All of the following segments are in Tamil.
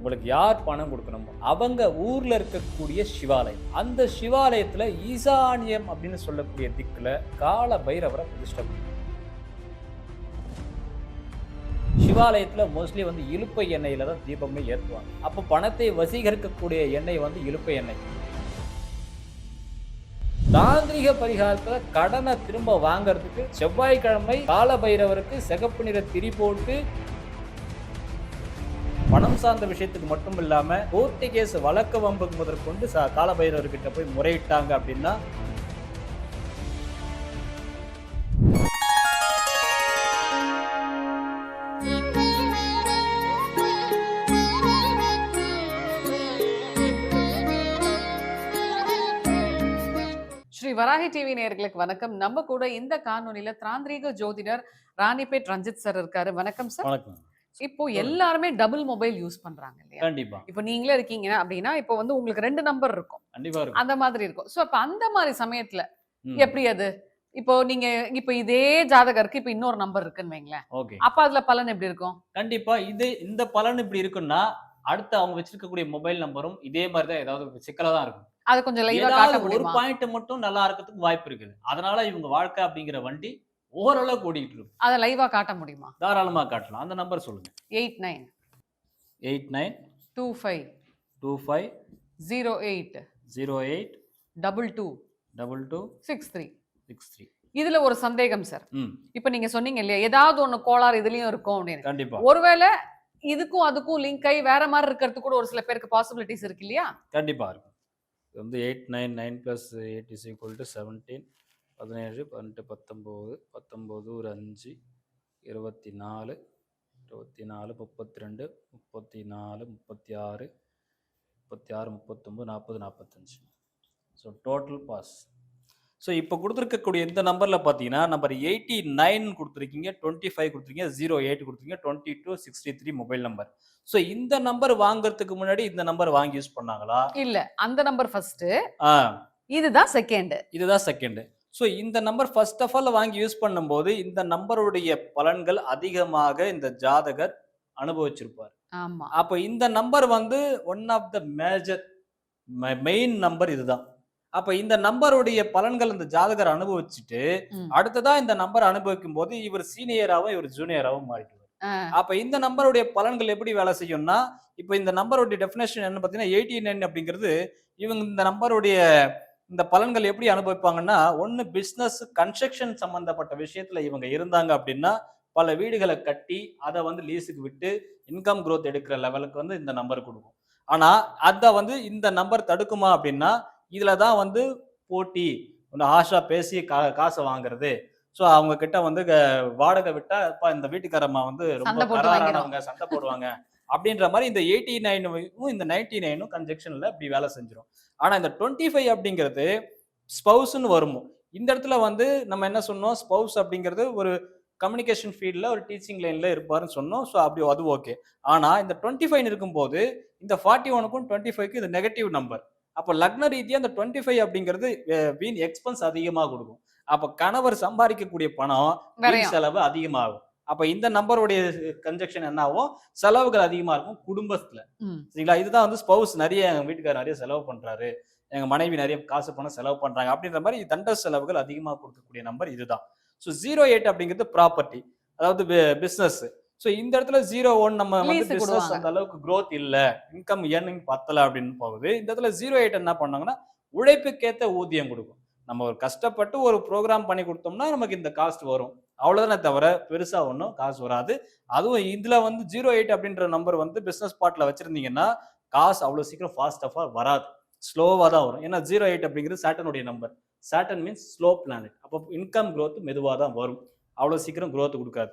உங்களுக்கு யார் பணம் கொடுக்கணுமோ அவங்க ஊரில் இருக்கக்கூடிய சிவாலயம். அந்த சிவாலயத்தில் ஈசானியம் அப்படின்னு சொல்லக்கூடிய திக்கில் கால பைரவரை பிரதிஷ்டை பண்ணுங்க சிவாலயத்துல மோஸ்ட்லி வந்து இலுப்பை எண்ணெயில் தான் தீபமே ஏற்றுவாங்க அப்போ பணத்தை வசீகரிக்கக்கூடிய எண்ணெய் வந்து இலுப்பை எண்ணெய். தாந்திரிக பரிகாரத்தில் கடனை திரும்ப வாங்குறதுக்கு செவ்வாய்க்கிழமை கால பைரவருக்கு சிகப்பு நிற திரி போட்டு பணம் சார்ந்த விஷயத்துக்கு மட்டும் இல்லாம கோர்ட்டு கேஸ் வழக்கு வம்புக்கு முதற்கொண்டு ச- கால பைரவர்கிட்ட போய் முறையிட்டாங்க அப்படின்னா? ஸ்ரீ வராகி டிவி நேயர்களுக்கு வணக்கம். நம்ம கூட இந்த காணொலியில தாந்திரீக ஜோதிடர் ராணிபேட் ரஞ்சித் சார் இருக்காரு. வணக்கம் சார் வணக்கம். இப்போ எல்லாருமே டபுள் மொபைல் யூஸ் பண்றாங்க இல்லையா? கண்டிப்பா. இப்போ நீங்களே இருக்கீங்க அப்படின்னா இப்போ வந்து உங்களுக்கு ரெண்டு நம்பர் இருக்கும். கண்டிப்பா இருக்கும். அந்த மாதிரி இருக்கும். சோ அப்ப அந்த மாதிரி சமயத்துல. எப்படி அது? இப்போ நீங்க இப்போ இதே ஜாதகருக்கு இப்போ இன்னொரு நம்பர் இருக்குன்னு வைங்களேன். ஓகே. அப்ப அதுல பலன் எப்படி இருக்கும்? கண்டிப்பா. இது இந்த பலன் இப்படி இருக்குன்னா அடுத்து அவங்க வச்சிருக்கக்கூடிய மொபைல் நம்பரும் இதே மாதிரி தான் ஏதாவது சிக்கலா தான் இருக்கும். அது கொஞ்சம் ஒரு பாயிண்ட் மட்டும் நல்லா இருக்கிறதுக்கு வாய்ப்பு இருக்குது. அதனால இவங்க வாழ்க்கை அப்படிங்கிற வண்டி ஓரளவுக்கு ஓடிட்டு இருக்கும் அதை லைவா காட்ட முடியுமா? தாராளமா காட்டலாம். அந்த நம்பர் சொல்லுங்க. Eight nine. Eight nine two five. Two five zero eight. Zero eight double two. Double two six three. Six three. இதுல ஒரு சந்தேகம் சார் இப்ப நீங்க சொன்னீங்க இல்லையா ஏதாவது ஒண்ணு கோளாறு இதுலயும் இருக்கும் அப்படின்னு. கண்டிப்பா. ஒருவேளை இதுக்கும் அதுக்கும் லிங்க் ஆகி வேற மாதிரி இருக்கிறது கூட ஒரு சில பேருக்கு பாசிபிலிட்டிஸ் இருக்கு இல்லையா? கண்டிப்பா இருக்கும். இது வந்து eight nine nine plus eight is equal to seventeen பதினேழு பதினெட்டு பத்தொம்போது பத்தொம்போது ஒரு அஞ்சு இருபத்தி நாலு இருபத்தி நாலு முப்பத்தி ரெண்டு முப்பத்தி நாலு முப்பத்தி ஆறு முப்பத்தி ஆறு முப்பத்தொம்பது நாற்பது நாற்பத்தஞ்சு. ஸோ டோட்டல் பாஸ் ஸோ இப்போ கொடுத்துருக்கக்கூடிய இந்த நம்பரில் பார்த்தீங்கன்னா நம்பர் எயிட்டி நைன் கொடுத்துருக்கீங்க டுவெண்ட்டி ஃபைவ் கொடுத்துருக்கீங்க ஜீரோ எயிட் கொடுத்துருக்கீங்க twenty two sixty three mobile number so இந்த நம்பர் வாங்குறதுக்கு முன்னாடி இந்த நம்பர் வாங்கி யூஸ் பண்ணாங்களா? இல்ல அந்த நம்பர் ஃபர்ஸ்ட் ஆ. இதுதான் செகண்ட் இதுதான் செகண்ட் ஸோ இந்த நம்பர் ஃபர்ஸ்ட் ஆஃப் ஆல் வாங்கி யூஸ் பண்ணும்போது இந்த நம்பருடைய பலன்கள் அதிகமாக இந்த ஜாதகர் அனுபவிச்சிருப்பார். அப்போ இந்த நம்பர் வந்து one of the major main number இதுதான். அப்போ இந்த நம்பருடைய பலன்கள் இந்த ஜாதகர் அனுபவிச்சுட்டு. அடுத்ததா இந்த நம்பர் அனுபவிக்கும் போது இவர் சீனியராகவும் இவர் ஜூனியராகவும் மாறிடுவார். அப்ப இந்த நம்பருடைய பலன்கள் எப்படி வேலை செய்யும்னா இப்போ இந்த நம்பருடைய டெஃபினேஷன் என்ன பார்த்தீங்கன்னா எயிட்டி நைன் அப்படிங்கிறது இவங்க இந்த நம்பருடைய இந்த பலன்கள் எப்படி அனுபவிப்பாங்கன்னா ஒன்று பிஸ்னஸ் கன்ஸ்ட்ரக்ஷன் சம்பந்தப்பட்ட விஷயத்துல இவங்க இருந்தாங்க அப்படின்னா பல வீடுகளை கட்டி அதை வந்து லீஸுக்கு விட்டு இன்கம் growth எடுக்கிற லெவலுக்கு வந்து இந்த நம்பர் கொடுக்கும். ஆனா அதை வந்து இந்த நம்பர் தடுக்குமா அப்படின்னா இதுல தான் வந்து போட்டி ஒன்று ஆஷா பேசி கா காசை வாங்குறது. ஸோ அவங்க கிட்ட வந்து வாடகை விட்டா அப்பா இந்த வீட்டுக்காரம்மா வந்து ரொம்ப கராரானவங்க சண்டை போடுவாங்க. அப்படின்ற மாதிரி இந்த எயிட்டி நைனும் இந்த நைன்டி நைனும் கன்ஜெக்ஷன்ல இப்படி வேலை செஞ்சிடும் ஆனா இந்த டுவெண்ட்டி ஃபைவ் அப்படிங்கிறது ஸ்பவுஸ்ன்னு வருமோ? இந்த இடத்துல வந்து நம்ம என்ன சொன்னோம்? ஸ்பவுஸ் அப்படிங்கிறது ஒரு கம்யூனிகேஷன் ஃபீல்டில் ஒரு டீச்சிங் லைனில் இருப்பாருன்னு சொன்னோம். ஸோ அப்படி அது ஓகே ஆனால் இந்த டுவெண்ட்டி ஃபைவ் இருக்கும்போது இந்த ஃபார்ட்டி ஒனுக்கும் டுவெண்ட்டி ஃபைவ்க்கு இது நெகட்டிவ் நம்பர் அப்போ லக்ன ரீதியாக அந்த டுவெண்ட்டி ஃபைவ் அப்படிங்கிறது வீண் எக்ஸ்பென்ஸ் அதிகமாக கொடுக்கும். அப்போ கணவர் சம்பாதிக்கக்கூடிய பணம். செலவு அதிகமாகும். அப்போ இந்த நம்பருடைய கன்ஜெக்ஷன் என்ன ஆகும் செலவுகள் அதிகமாக இருக்கும் குடும்பத்தில். சரிங்களா? இதுதான் வந்து ஸ்பவுஸ் நிறைய எங்க வீட்டுக்காரர் நிறைய செலவு பண்றாரு. எங்க மனைவி நிறைய காசு பணம் செலவு பண்றாங்க. அப்படின்ற மாதிரி தண்ட செலவுகள் அதிகமாக கொடுக்கக்கூடிய நம்பர் இதுதான். ஸோ ஜீரோ எயிட் அப்படிங்கிறது ப்ராப்பர்ட்டி அதாவது பிசினஸ் ஸோ இந்த இடத்துல ஜீரோ ஒன் நம்ம வந்து கொடுவாங்க. அந்த அளவுக்கு growth இல்ல. இன்கம் ஏர்னிங் பத்தல அப்படின்னு போகுது. இந்த இடத்துல ஜீரோ எயிட் என்ன பண்ணாங்கன்னா உழைப்புக்கேத்த ஊதியம் கொடுக்கும். நம்ம ஒரு கஷ்டப்பட்டு ஒரு ப்ரோக்ராம் பண்ணி கொடுத்தோம்னா நமக்கு இந்த காஸ்ட் வரும். அவ்வளோதானே தவிர பெருசாக ஒன்றும் காசு வராது. அதுவும் இதில் வந்து ஜீரோ எயிட் அப்படின்ற நம்பர் வந்து பிஸ்னஸ் பாட்டில் வச்சிருந்தீங்கன்னா காசு அவ்வளோ சீக்கிரம் ஃபாஸ்ட் ஆஃபா வராது. ஸ்லோவாக தான் வரும். ஏன்னா ஜீரோ எயிட் அப்படிங்கிறது சாட்டனுடைய number Saturn means slow planet அப்போ இன்கம் க்ரோத் மெதுவாக தான் வரும். அவ்வளோ சீக்கிரம் க்ரோத் கொடுக்காது.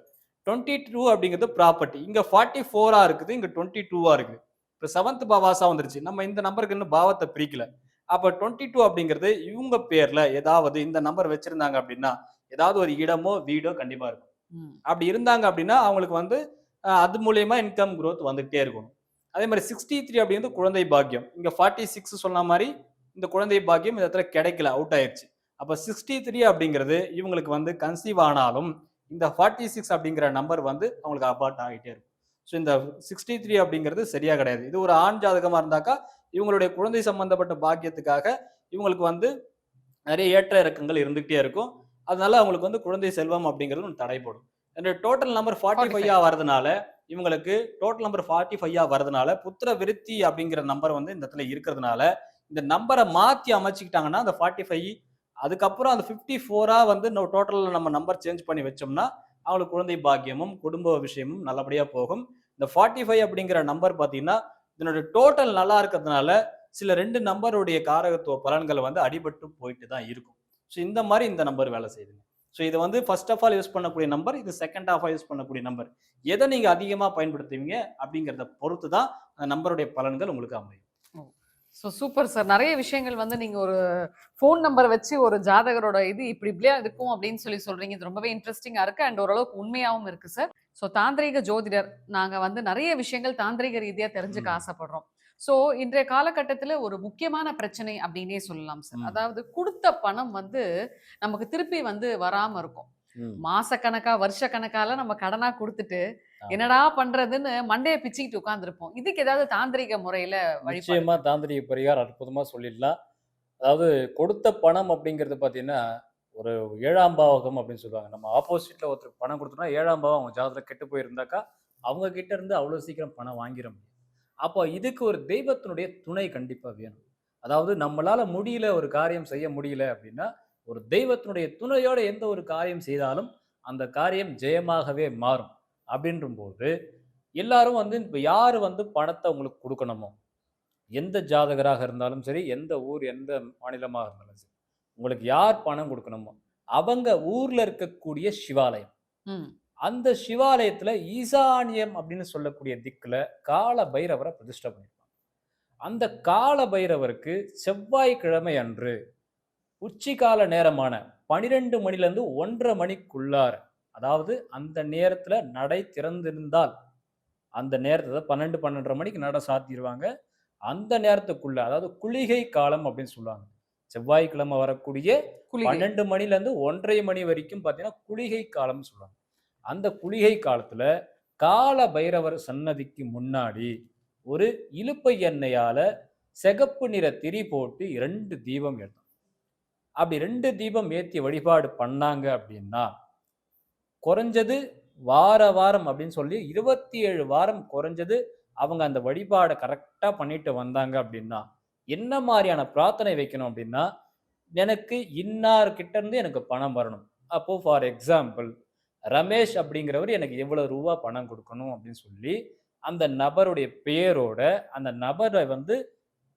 டுவெண்ட்டி டூ அப்படிங்கிறது ப்ராப்பர்ட்டி இங்கே ஃபார்ட்டி ஃபோராக இருக்குது இங்கே டுவெண்ட்டி டூவாக இருக்குது. இப்போ செவன்த் பாவாசா வந்துருச்சு. நம்ம இந்த நம்பருக்கு இன்னும் பாவத்தை பிரிக்கல. அப்போ டுவெண்ட்டி டூ அப்படிங்கிறது இவங்க பேரில் ஏதாவது இந்த நம்பர் வச்சுருந்தாங்க அப்படின்னா ஏதாவது ஒரு இடமோ வீடோ கண்டிப்பா இருக்கும். அப்படி இருந்தாங்க அப்படின்னா அவங்களுக்கு வந்து அது மூலியமா இன்கம் growth வந்துகிட்டே இருக்கும். அதே மாதிரி சிக்ஸ்டி த்ரீ அப்படிங்கிறது குழந்தை பாக்கியம். இங்க ஃபார்ட்டி சிக்ஸ் சொன்ன மாதிரி இந்த குழந்தை பாக்கியம் இந்த இடத்துல கிடைக்கல அவுட் ஆயிருச்சு. அப்ப சிக்ஸ்டி த்ரீ அப்படிங்கிறது இவங்களுக்கு வந்து கன்சீவ் ஆனாலும் இந்த ஃபார்ட்டி சிக்ஸ் அப்படிங்கிற நம்பர் வந்து அவங்களுக்கு அபார்ட் ஆகிட்டே இருக்கும். ஸோ இந்த சிக்ஸ்டி த்ரீ அப்படிங்கிறது சரியா கிடையாது. இது ஒரு ஆண் ஜாதகமா இருந்தாக்கா இவங்களுடைய குழந்தை சம்பந்தப்பட்ட பாக்கியத்துக்காக இவங்களுக்கு வந்து நிறைய ஏற்ற இறக்கங்கள் இருந்துகிட்டே இருக்கும். அதனால அவங்களுக்கு வந்து குழந்தை செல்வம் அப்படிங்கிறது ஒன்று தடைப்படும் இந்த டோட்டல் நம்பர் ஃபார்ட்டி 45. ஃபைவா வரதுனால இவங்களுக்கு டோட்டல் நம்பர் ஃபார்ட்டி ஃபைவா வரதுனால புத்திர விருத்தி அப்படிங்கிற நம்பர் வந்து இந்த இடத்துல இருக்கிறதுனால இந்த நம்பரை மாத்தி அமைச்சுக்கிட்டாங்கன்னா அந்த ஃபார்ட்டி ஃபைவ் அதுக்கப்புறம் அந்த ஃபிஃப்டி ஃபோரா வந்து டோட்டல் நம்ம நம்பர் சேஞ்ச் பண்ணி வச்சோம்னா அவங்களுக்கு குழந்தை பாக்கியமும் குடும்ப விஷயமும் நல்லபடியா போகும். இந்த ஃபார்ட்டி ஃபைவ் அப்படிங்கிற நம்பர் பார்த்தீங்கன்னா இதனுடைய டோட்டல் நல்லா இருக்கிறதுனால சில ரெண்டு நம்பருடைய காரகத்துவ பலன்கள் வந்து அடிபட்டு போயிட்டு தான் இருக்கும். ஸோ இந்த மாதிரி இந்த நம்பர் வேலை செய்யுதுங்க. ஸோ இது வந்து ஃபர்ஸ்ட் ஆஃப் ஆல் யூஸ் பண்ணக்கூடிய நம்பர் இது செகண்ட் ஆஃப் யூஸ் பண்ணக்கூடிய நம்பர் எதை நீங்க அதிகமாக பயன்படுத்துவீங்க அப்படிங்கிறத பொறுத்து தான் அந்த நம்பருடைய பலன்கள் உங்களுக்கு அமையும். ஸோ சூப்பர் சார் நிறைய விஷயங்கள் வந்து நீங்க ஒரு ஃபோன் நம்பர் வச்சு ஒரு ஜாதகரோட இது இப்படி இப்படியா இருக்கும் அப்படின்னு சொல்லி சொல்றீங்க. இது ரொம்பவே இன்ட்ரெஸ்டிங்கா இருக்கு அண்ட் ஓரளவுக்கு உண்மையாவும் இருக்கு சார் ஸோ தாந்திரீக ஜோதிடர் நாங்க வந்து நிறைய விஷயங்கள் தாந்திரீக ரீதியா தெரிஞ்சுக்க. ஆசைப்படுறோம். ஸோ இன்றைய காலகட்டத்துல ஒரு முக்கியமான பிரச்சனை அப்படின்னே சொல்லலாம் சார். அதாவது கொடுத்த பணம் வந்து நமக்கு திருப்பி வந்து வராம இருக்கும். மாசக்கணக்கா வருஷ கணக்கால நம்ம கடனா கொடுத்துட்டு. என்னடா பண்றதுன்னு மண்டையை பிச்சுக்கிட்டு உட்கார்ந்துருப்போம். இதுக்கு ஏதாவது தாந்திரிக முறையில நிச்சயமா தாந்திரிக பரிகாரம் அற்புதமா சொல்லிடலாம். அதாவது கொடுத்த பணம் அப்படிங்கிறது பார்த்தீங்கன்னா ஒரு ஏழாம் பாவகம் அப்படின்னு சொல்லுவாங்க. நம்ம ஆப்போசிட்ல ஒருத்தருக்கு பணம் கொடுத்தோம்னா ஏழாம் பாவம் அவங்க ஜாதகத்தில் கெட்டு போயிருந்தாக்கா அவங்க கிட்ட இருந்து அவ்வளோ சீக்கிரம் பணம் வாங்கிட முடியும் அப்போ இதுக்கு ஒரு தெய்வத்தினுடைய துணை கண்டிப்பாக வேணும். அதாவது நம்மளால முடியல ஒரு காரியம் செய்ய முடியல அப்படின்னா ஒரு தெய்வத்தினுடைய துணையோட எந்த ஒரு காரியம் செய்தாலும் அந்த காரியம் ஜெயமாகவே மாறும். அப்படின்ற போது எல்லாரும் வந்து இப்போ யார் வந்து பணத்தை உங்களுக்கு கொடுக்கணுமோ எந்த ஜாதகராக இருந்தாலும் சரி எந்த ஊர் எந்த மாநிலமாக இருந்தாலும் சரி உங்களுக்கு யார் பணம் கொடுக்கணுமோ அவங்க ஊர்ல இருக்கக்கூடிய சிவாலயம். அந்த சிவாலயத்துல ஈசானியம் அப்படின்னு சொல்லக்கூடிய திக்குல கால பைரவரை பிரதிஷ்டை பண்ணிருப்பாங்க. அந்த கால பைரவருக்கு செவ்வாய்க்கிழமை அன்று உச்சிகால நேரமான பனிரெண்டு மணிலேருந்து ஒன்றரை மணிக்குள்ளார அதாவது அந்த நேரத்துல நடை திறந்திருந்தால் அந்த நேரத்துல பன்னெண்டு பன்னெண்டரை மணிக்கு நடை சாத்திடுவாங்க அந்த நேரத்துக்குள்ள அதாவது குளிகை காலம் அப்படின்னு சொல்லுவாங்க. செவ்வாய்க்கிழமை வரக்கூடிய பன்னெண்டு மணில இருந்து ஒன்றரை மணி வரைக்கும் பார்த்தீங்கன்னா குளிகை காலம்னு சொல்லுவாங்க. அந்த குளிகை காலத்துல கால பைரவர் சன்னதிக்கு முன்னாடி ஒரு இலுப்பை எண்ணெயால சிகப்பு நிற திரி போட்டு ரெண்டு தீபம் ஏற்றணும் அப்படி ரெண்டு தீபம் ஏற்றி வழிபாடு பண்ணாங்க அப்படின்னா குறைஞ்சது வார வாரம் அப்படின்னு சொல்லி இருபத்தி ஏழு வாரம் குறைஞ்சது அவங்க அந்த வழிபாடை கரெக்டாக பண்ணிட்டு வந்தாங்க அப்படின்னா என்ன மாதிரியான பிரார்த்தனை வைக்கணும் அப்படின்னா எனக்கு இன்னார்கிட்ட இருந்து எனக்கு பணம் வரணும். அப்போது ஃபார் எக்ஸாம்பிள் ரமேஷ் அப்படிங்கிறவர் எனக்கு எவ்வளவு ரூபா பணம் கொடுக்கணும் அப்படின்னு சொல்லி அந்த நபருடைய பெயரோட அந்த நபரை வந்து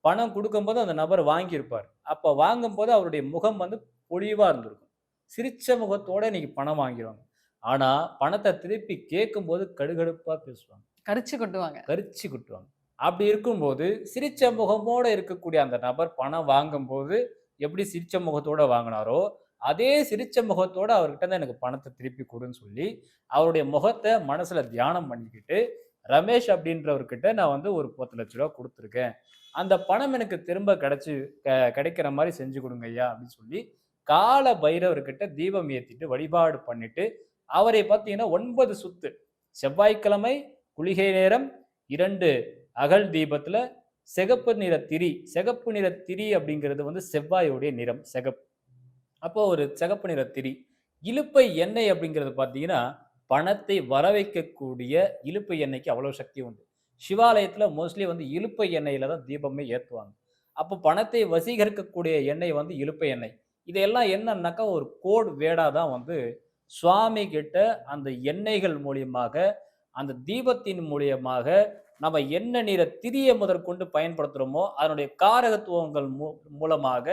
பணம் கொடுக்கும்போது அந்த நபர் வாங்கியிருப்பார். அப்போ வாங்கும்போது அவருடைய முகம் வந்து பொலிவா இருந்திருக்கும். சிரிச்ச முகத்தோட இன்னைக்கு பணம் வாங்கிடுவாங்க. ஆனா பணத்தை திருப்பி கேட்கும்போது கடுகடுப்பா பேசுவாங்க. கரிச்சு கொட்டுவாங்க. கரிச்சு குட்டுவாங்க. அப்படி இருக்கும்போது சிரிச்ச முகமோட இருக்கக்கூடிய அந்த நபர் பணம் வாங்கும்போது எப்படி சிரிச்ச முகத்தோட வாங்கினாரோ அதே சிரிச்ச முகத்தோடு அவர்கிட்ட தான் எனக்கு பணத்தை திருப்பி கொடுன்னு சொல்லி அவருடைய முகத்தை மனசில் தியானம் பண்ணிக்கிட்டு ரமேஷ் அப்படின்றவர்கிட்ட நான் வந்து ஒரு பத்து லட்ச ரூபா கொடுத்துருக்கேன். அந்த பணம் எனக்கு திரும்ப கிடைச்சி க- கிடைக்கிற மாதிரி செஞ்சு கொடுங்க ஐயா அப்படின்னு சொல்லி கால பைரவர்கிட்ட தீபம் ஏற்றிட்டு வழிபாடு பண்ணிட்டு அவரை பார்த்தீங்கன்னா ஒன்பது சுத்து செவ்வாய்க்கிழமை குளிகை நேரம் இரண்டு அகல் தீபத்தில் சிகப்பு நிற திரி சிகப்பு நிற திரி அப்படிங்கிறது வந்து செவ்வாயோடைய நிறம் சிகப்பு. அப்போ ஒரு சிகப்பு நிற திரி. இலுப்பை எண்ணெய் அப்படிங்கிறது பார்த்தீங்கன்னா பணத்தை வர வைக்கக்கூடிய இலுப்பை எண்ணெய்க்கு அவ்வளோ சக்தி உண்டு. சிவாலயத்தில் மோஸ்ட்லி வந்து இலுப்பை எண்ணெயில் தான் தீபமே ஏற்றுவாங்க அப்போ பணத்தை வசீகரிக்கக்கூடிய எண்ணெய் வந்து இலுப்பை எண்ணெய். இதெல்லாம் என்னன்னாக்கா ஒரு கோட் வேடாக தான் வந்து சுவாமி கிட்ட அந்த எண்ணெய்கள் மூலியமாக அந்த தீபத்தின் மூலியமாக நம்ம என்ன நிறை திரிய முதற்கொண்டு பயன்படுத்துகிறோமோ அதனுடைய காரகத்துவங்கள் மூ- மூலமாக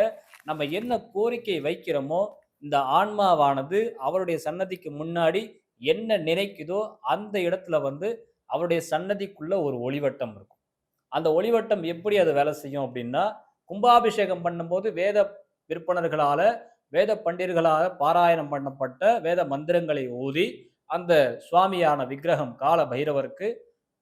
நம்ம என்ன கோரிக்கை வைக்கிறோமோ இந்த ஆன்மாவானது அவருடைய சன்னதிக்கு முன்னாடி என்ன நினைக்குதோ அந்த இடத்துல வந்து அவருடைய சன்னதிக்குள்ள ஒரு ஒளிவட்டம் இருக்கும். அந்த ஒளிவட்டம் எப்படி அது வேலை செய்யும் அப்படின்னா கும்பாபிஷேகம் பண்ணும்போது வேத விற்பனர்களால வேத பண்டிதர்களால பாராயணம் பண்ணப்பட்ட வேத மந்திரங்களை ஊதி அந்த சுவாமியான விக்கிரகம் கால பைரவருக்கு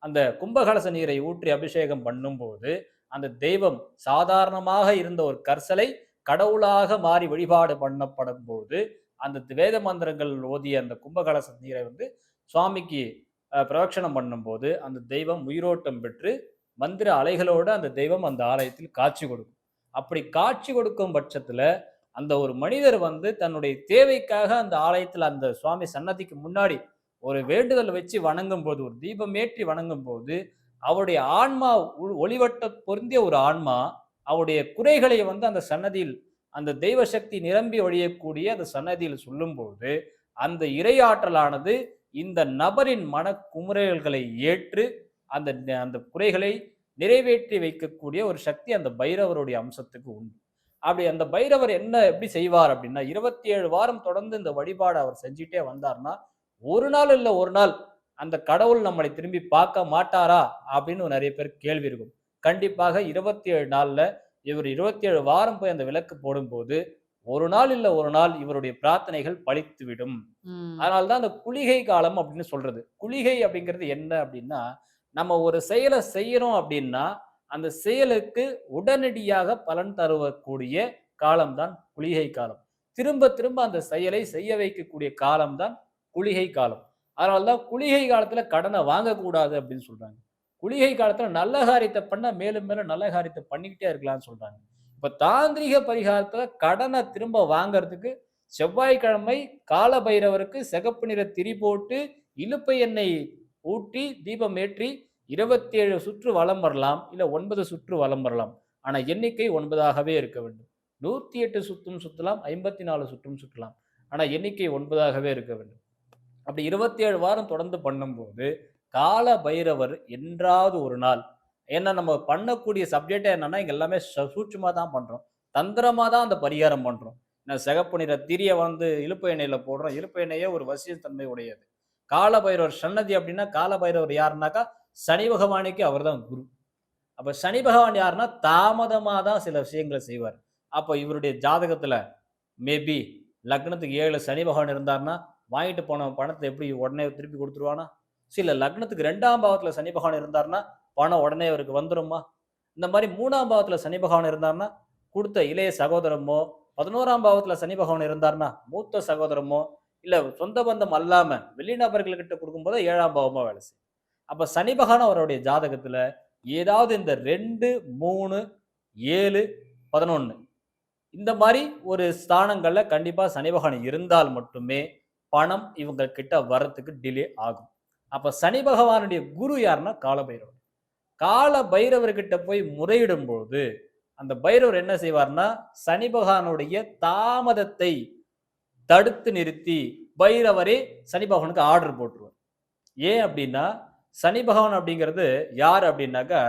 அந்த கும்பகலச நீரை ஊற்றி அபிஷேகம் பண்ணும்போது அந்த தெய்வம் சாதாரணமாக இருந்த ஒரு கர்சலை கடவுளாக மாறி வழிபாடு பண்ணப்படும் போது அந்த வேத மந்திரங்கள் ஓதிய அந்த கும்பகலச நீரை வந்து சுவாமிக்கு பிரவட்சணம் பண்ணும்போது அந்த தெய்வம் உயிரோட்டம் பெற்று மந்திர அலைகளோடு அந்த தெய்வம் அந்த ஆலயத்தில் காட்சி கொடுக்கும். அப்படி காட்சி கொடுக்கும் பட்சத்தில் அந்த ஒரு மனிதர் வந்து தன்னுடைய தேவைக்காக அந்த ஆலயத்தில் அந்த சுவாமி சன்னதிக்கு முன்னாடி ஒரு வேண்டுதல் வச்சு வணங்கும் போது ஒரு தீபம் ஏற்றி வணங்கும் போது அவருடைய ஆன்மா ஒளிவட்ட பொருந்திய ஒரு ஆன்மா அவருடைய குறைகளை வந்து அந்த சன்னதியில் அந்த தெய்வ சக்தி நிரம்பி ஒழியக்கூடிய அந்த சன்னதியில் சொல்லும்போது அந்த இறையாற்றலானது இந்த நபரின் மன குமுறல்களை ஏற்று அந்த அந்த குறைகளை நிறைவேற்றி வைக்கக்கூடிய ஒரு சக்தி அந்த பைரவருடைய அம்சத்துக்கு உண்டு. அப்படி அந்த பைரவர் என்ன எப்படி செய்வார் அப்படின்னா இருபத்தி ஏழு வாரம் தொடர்ந்து இந்த வழிபாடு அவர் செஞ்சுட்டே வந்தார்னா ஒரு நாள் இல்லை ஒரு நாள் அந்த கடவுள் நம்மளை திரும்பி பார்க்க மாட்டாரா அப்படின்னு நிறைய பேர் கேள்வி இருக்கும். கண்டிப்பாக இருபத்தி ஏழு நாள்ல இவர் இருபத்தி ஏழு வாரம் போய் அந்த விளக்கு போடும்போது ஒரு நாள் இல்ல ஒரு நாள் இவருடைய பிரார்த்தனைகள் பலித்துவிடும். ம். அதனால்தான் அந்த குளிகை காலம் அப்படின்னு சொல்றது. குளிகை அப்படிங்கிறது என்ன அப்படின்னா நம்ம ஒரு செயலை செய்யறோம் அப்படின்னா அந்த செயலுக்கு உடனடியாக பலன் தருவக்கூடிய காலம்தான் குளிகை காலம். திரும்ப திரும்ப அந்த செயலை செய்ய வைக்கக்கூடிய காலம்தான் குளிகை காலம். அதனாலதான் குளிகை காலத்துல கடனை வாங்கக்கூடாது அப்படின்னு சொல்றாங்க. குளிகை காலத்துல நல்ல காரியத்தை பண்ண மேலும் மேலும் நல்ல காரியத்தை பண்ணிக்கிட்டே இருக்கலாம்னு சொல்றாங்க. இப்ப தாந்திரிக பரிகாரத்துல கடனை திரும்ப வாங்குறதுக்கு செவ்வாய்க்கிழமை கால பைரவருக்கு சிகப்பு நிற திரி போட்டு இலுப்பை எண்ணெய் ஊட்டி தீபம் ஏற்றி இருபத்தி ஏழு சுற்று வலம் வரலாம் இல்ல ஒன்பது சுற்று வலம் வரலாம். ஆனா எண்ணிக்கை ஒன்பதாகவே இருக்க வேண்டும். நூத்தி எட்டு சுற்றும் சுற்றலாம் ஐம்பத்தி நாலு சுற்றும் சுற்றலாம். ஆனா எண்ணிக்கை ஒன்பதாகவே இருக்க வேண்டும். அப்படி இருபத்தி ஏழு வாரம் தொடர்ந்து பண்ணும்போது கால பைரவர் என்றாவது ஒரு நாள் ஏன்னா நம்ம பண்ணக்கூடிய சப்ஜெக்டே என்னன்னா இங்க எல்லாமே ச- தான் பண்றோம். தந்திரமா தான் அந்த பரிகாரம் பண்றோம். நான் சிகப்பு நிற திரிய வந்து இழுப்பு எண்ணெயில போடுறோம். இழுப்பு எண்ணெயே ஒரு வசியத்தன்மை உடையது. கால பைரவர் சன்னதி அப்படின்னா கால பைரவர் யாருனாக்கா சனி பகவானுக்கு அவர்தான் குரு. அப்ப சனி பகவான் யாருன்னா தாமதமா தான் சில விஷயங்களை செய்வார். அப்போ இவருடைய ஜாதகத்துல மேபி லக்னத்துக்கு ஏழு சனி பகவான் இருந்தாருன்னா வாங்கிட்டு போன பணத்தை எப்படி உடனே திருப்பி கொடுத்துருவானா? சில லக்னத்துக்கு ரெண்டாம் பாவத்தில் சனி பகவான் இருந்தாருன்னா பணம் உடனே அவருக்கு வந்துருமா? இந்த மாதிரி மூணாம் பாவத்தில் சனி பகவான் இருந்தாருன்னா கொடுத்த இளைய சகோதரமோ பதினோராம் பாவத்தில் சனி பகவான் இருந்தாருன்னா மூத்த சகோதரமோ இல்லை சொந்த பந்தம் அல்லாமல் வெளிநபர்கள்கிட்ட கொடுக்கும்போது ஏழாம் பாவமாக வேலை செய்யும். அப்போ சனி பகவான் அவருடைய ஜாதகத்தில் ஏதாவது இந்த ரெண்டு மூணு ஏழு பதினொன்று இந்த மாதிரி ஒரு ஸ்தானங்களில் கண்டிப்பாக சனி பகவான் இருந்தால் மட்டுமே பணம் இவங்கக்கிட்ட வர்றதுக்கு டிலே ஆகும். அப்போ சனி பகவானுடைய குரு யாருன்னா காலபைரவர். கால பைரவர்கிட்ட போய் முறையிடும் பொழுது அந்த பைரவர் என்ன செய்வார்னா சனி பகவானுடைய தாமதத்தை தடுத்து நிறுத்தி பைரவரே சனி பகவானுக்கு ஆர்டர் போட்டுருவார். ஏன் அப்படின்னா சனி பகவான் அப்படிங்கிறது யார் அப்படின்னாக்கா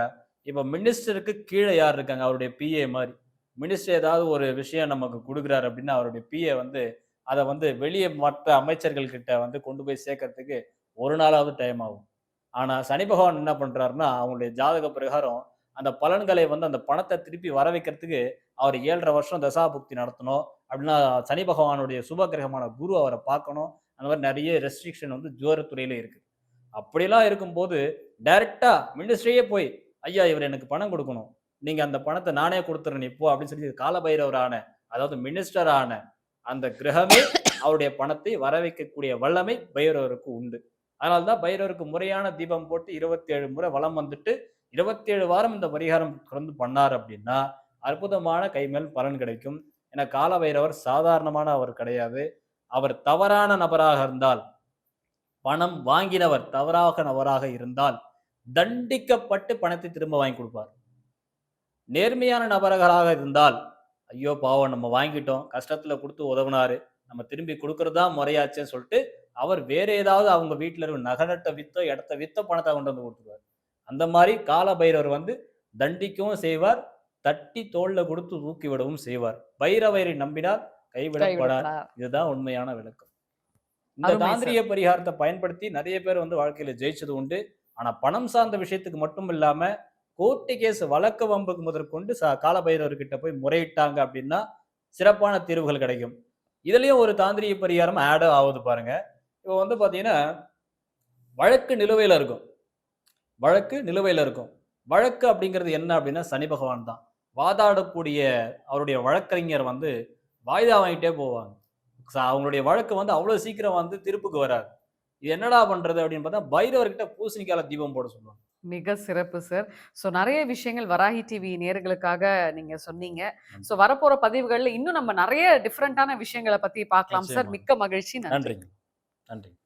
இப்போ மினிஸ்டருக்கு கீழே யார் இருக்காங்க? அவருடைய பிஏ மாதிரி. மினிஸ்டர் ஏதாவது ஒரு விஷயம் நமக்கு கொடுக்குறாரு அப்படின்னா அவருடைய பிஏ வந்து அதை வந்து வெளியே மற்ற அமைச்சர்கள் கிட்ட வந்து கொண்டு போய் சேர்க்கறதுக்கு ஒரு நாளாவது டைம் ஆகும். ஆனால் சனி பகவான் என்ன பண்ணுறாருன்னா அவங்களுடைய ஜாதக பிரகாரம் அந்த பலன்களை வந்து அந்த பணத்தை திருப்பி வர வைக்கிறதுக்கு அவர் ஏழரை வருஷம் தசாபுக்தி நடத்தணும். அப்படின்னா சனி பகவானுடைய சுப கிரகமான குரு அவரை பார்க்கணும். அந்த மாதிரி நிறைய ரெஸ்ட்ரிக்ஷன் வந்து ஜோரத்துறையில இருக்கு. அப்படிலாம் இருக்கும்போது டைரக்டா மினிஸ்ட்ரியே போய் ஐயா இவர் எனக்கு பணம் கொடுக்கணும். நீங்க அந்த பணத்தை நானே கொடுத்துறேன் இப்போ அப்படின்னு சொல்லி காலபைரவரான அதாவது மினிஸ்டர் அந்த கிரகமே அவருடைய பணத்தை வர வைக்கக்கூடிய வல்லமை பைரவருக்கு உண்டு. அதனால்தான் பைரவருக்கு முறையான தீபம் போட்டு இருபத்தி ஏழு முறை வளம் வந்துட்டு இருபத்தி ஏழு வாரம் இந்த பரிகாரம் தொடர்ந்து பண்ணார் அப்படின்னா அற்புதமான கைமேல் பலன் கிடைக்கும். ஏன்னா கால பைரவர் சாதாரணமான அவர் கிடையாது. அவர் தவறான நபராக இருந்தால் பணம் வாங்கினவர் தவறாக நபராக இருந்தால் தண்டிக்கப்பட்டு பணத்தை திரும்ப வாங்கி கொடுப்பார். நேர்மையான நபர்களாக இருந்தால் ஐயோ பாவம் நம்ம வாங்கிட்டோம். கஷ்டத்துல கொடுத்து உதவுனாரு. நம்ம திரும்பி கொடுக்கறதா முறையாச்சேன்னு சொல்லிட்டு அவர் வேற ஏதாவது அவங்க வீட்டுல இருக்க நகனட்ட வித்தோ இடத்த வித்தோ பணத்தை கொண்டு வந்து கொடுத்துருவார். அந்த மாதிரி கால பைரவர் வந்து தண்டிக்கவும் செய்வார். தட்டி தோல்ல கொடுத்து தூக்கி விடவும் செய்வார். பைரவரை நம்பினால் கைவிடப்படார். இதுதான் உண்மையான விளக்கம். இந்த. தாந்திரிய பரிகாரத்தை பயன்படுத்தி நிறைய பேர் வந்து வாழ்க்கையில ஜெயிச்சது உண்டு. ஆனா பணம் சார்ந்த விஷயத்துக்கு மட்டும் இல்லாம கோர்ட்டு கேஸ் வழக்கு வம்புக்கு முதற்கொண்டு ச- காலபைரவர்கிட்ட போய் முறையிட்டாங்க அப்படின்னா சிறப்பான தீர்வுகள் கிடைக்கும். இதுலேயும் ஒரு தாந்திரிய பரிகாரம் ஆடும் ஆகுது பாருங்க. இப்போ வந்து பார்த்தீங்கன்னா வழக்கு நிலுவையில் இருக்கும். வழக்கு நிலுவையில் இருக்கும். வழக்கு அப்படிங்கிறது என்ன அப்படின்னா சனி பகவான் தான். வாதாடக்கூடிய அவருடைய வழக்கறிஞர் வந்து வாய்தா வாங்கிட்டே போவாங்க. அவங்களுடைய வழக்கு வந்து அவ்வளோ சீக்கிரம் வந்து திருப்புக்கு வராது. இது என்னடா பண்ணுறது அப்படின்னு பார்த்தா பைரவர்கிட்ட பூசணிக்கால தீபம் போட சொல்லுவாங்க. மிக சிறப்பு சார். ஸோ நிறைய விஷயங்கள் வராகி டிவி நேர்களுக்காக நீங்க சொன்னீங்க. ஸோ வரப்போற பதிவுகள்ல இன்னும் நம்ம நிறைய டிஃப்ரெண்டான விஷயங்களை பத்தி பார்க்கலாம். சார். மிக்க மகிழ்ச்சி. நன்றி. நன்றி